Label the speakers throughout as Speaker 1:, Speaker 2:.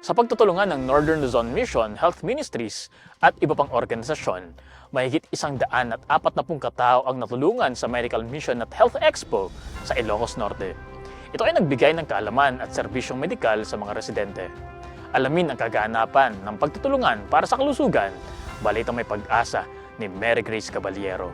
Speaker 1: Sa pagtutulungan ng Northern Luzon Mission Health Ministries at iba pang organisasyon, mahigit isang daan at apat na pung katao ang natulungan sa Medical Mission at Health Expo sa Ilocos Norte. Ito ay nagbigay ng kaalaman at serbisyong medikal sa mga residente. Alamin ang kaganapan ng pagtutulungan para sa kalusugan, balitang may pag-asa ni Mary Grace Caballero.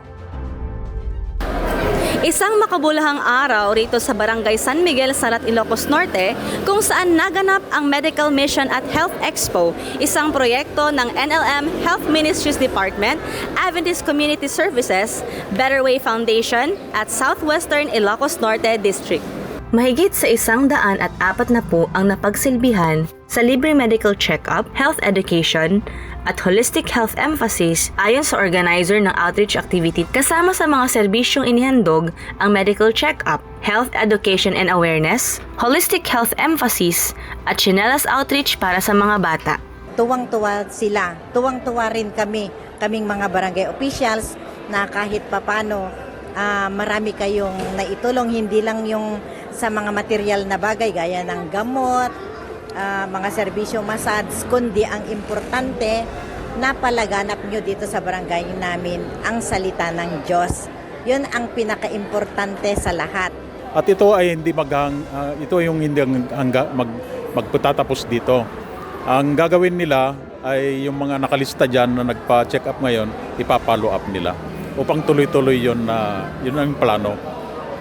Speaker 2: Isang makabulahang araw rito sa Barangay San Miguel, Sarat, Ilocos Norte kung saan naganap ang Medical Mission at Health Expo, isang proyekto ng NLM Health Ministries Department, Adventist Community Services, Better Way Foundation at Southwestern Ilocos Norte District. Mahigit sa isang daan at apat na po ang napagsilbihan sa libre medical check-up, health education, at holistic health emphasis ayon sa organizer ng outreach activity kasama sa mga serbisyong inihandog ang medical check-up, health education and awareness, holistic health emphasis, at chinelas outreach para sa mga bata.
Speaker 3: tuwang-tuwa sila. Tuwang-tuwa rin kami, kaming mga barangay officials na kahit papano ah, marami kayong naitulong, hindi lang yung sa mga material na bagay gaya ng gamot, ah, mga serbisyong massage, kundi ang importante na palaganap nyo dito sa barangay namin ang salita ng Diyos. Yun ang pinaka-importante sa lahat.
Speaker 4: At ito ay hindi maghang ah, ito yung hindi ang hangga, mag magpatatapos dito. Ang gagawin nila ay yung mga nakalista diyan na nagpa-check up ngayon, ipapalo up nila upang tuloy-tuloy 'yon na yun ang plano.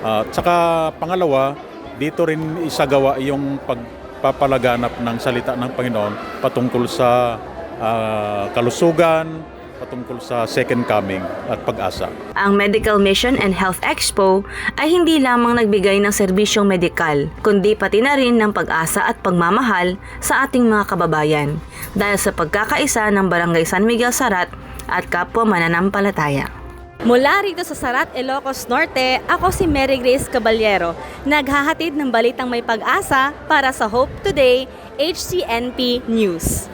Speaker 4: At saka pangalawa, dito rin isagawa yung pagpapalaganap ng salita ng Panginoon patungkol sa ah, kalusugan, patungkol sa second coming at pag-asa.
Speaker 2: Ang Medical Mission and Health Expo ay hindi lamang nagbigay ng serbisyong medikal, kundi pati na rin ng pag-asa at pagmamahal sa ating mga kababayan dahil sa pagkakaisa ng Barangay San Miguel Sarat at kapwa mananampalataya. Mula rito sa Sarat, Ilocos Norte, ako si Mary Grace Caballero, naghahatid ng balitang may pag-asa para sa Hope Today HCNP News.